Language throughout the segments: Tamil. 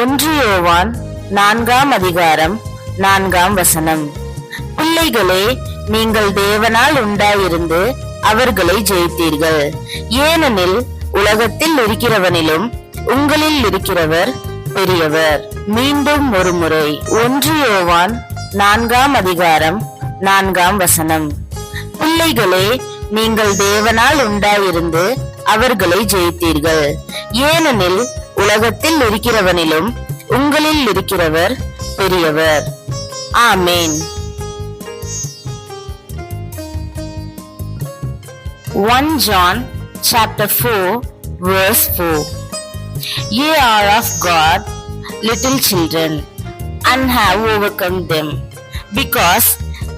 ஒன்று யோவான் நான்காம் அதிகாரம் நான்காம் வசனம். பிள்ளைகளே நீங்கள் தேவனால் உண்டாயிருந்து அவர்களை ஜெயித்தீர்கள். ஏனெனில் உலகத்தில் இருக்கிறவனிலும் உங்களில் இருக்கிறவர் பெரியவர். மீண்டும் ஒரு முறை ஒன்று யோவான் நான்காம் அதிகாரம் நான்காம் வசனம். பிள்ளைகளே நீங்கள் தேவனால் உண்டாயிருந்து அவர்களை ஜெயித்தீர்கள். ஏனெனில் உலகத்தில் இருக்கிறவனிலும் உங்களில் இருக்கிறவர் பெரியவர் ஆமேன் 1 John chapter 4 verse 4 Ye are of God little children and have overcome them because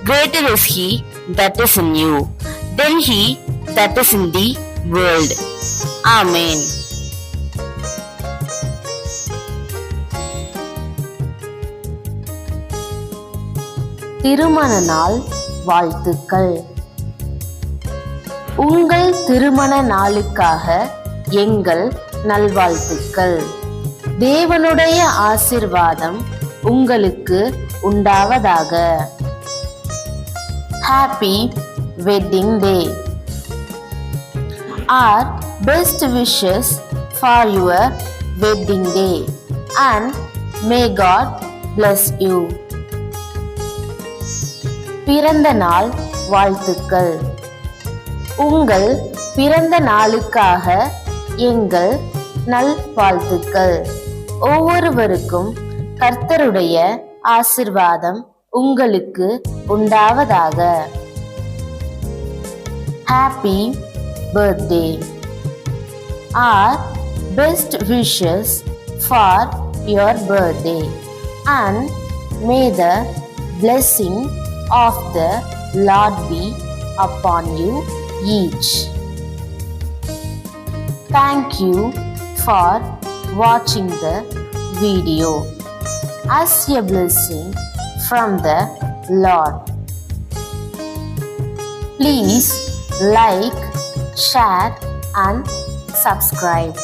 greater is he that is in you than he that is in the world Amen திருமண நாள் வாழ்த்துக்கள். உங்கள் திருமண நாளுக்காக எங்கள் நல்வாழ்த்துக்கள். தேவனுடைய ஆசிர்வாதம் உங்களுக்கு உண்டாவதாக. Happy wedding day our best wishes for your wedding day and may God bless you பிறந்த நாள் வாழ்த்துக்கள். உங்கள் பிறந்த நாளுக்காக எங்கள் நல் வாழ்த்துக்கள். ஒவ்வொருவருக்கும் கர்த்தருடைய ஆசிர்வாதம் உங்களுக்கு உண்டாவதாக. Happy birthday our best wishes for your birthday and may the blessing of the Lord be upon you each. Thank you for watching the video as a blessing from the Lord. Please like, share, and subscribe.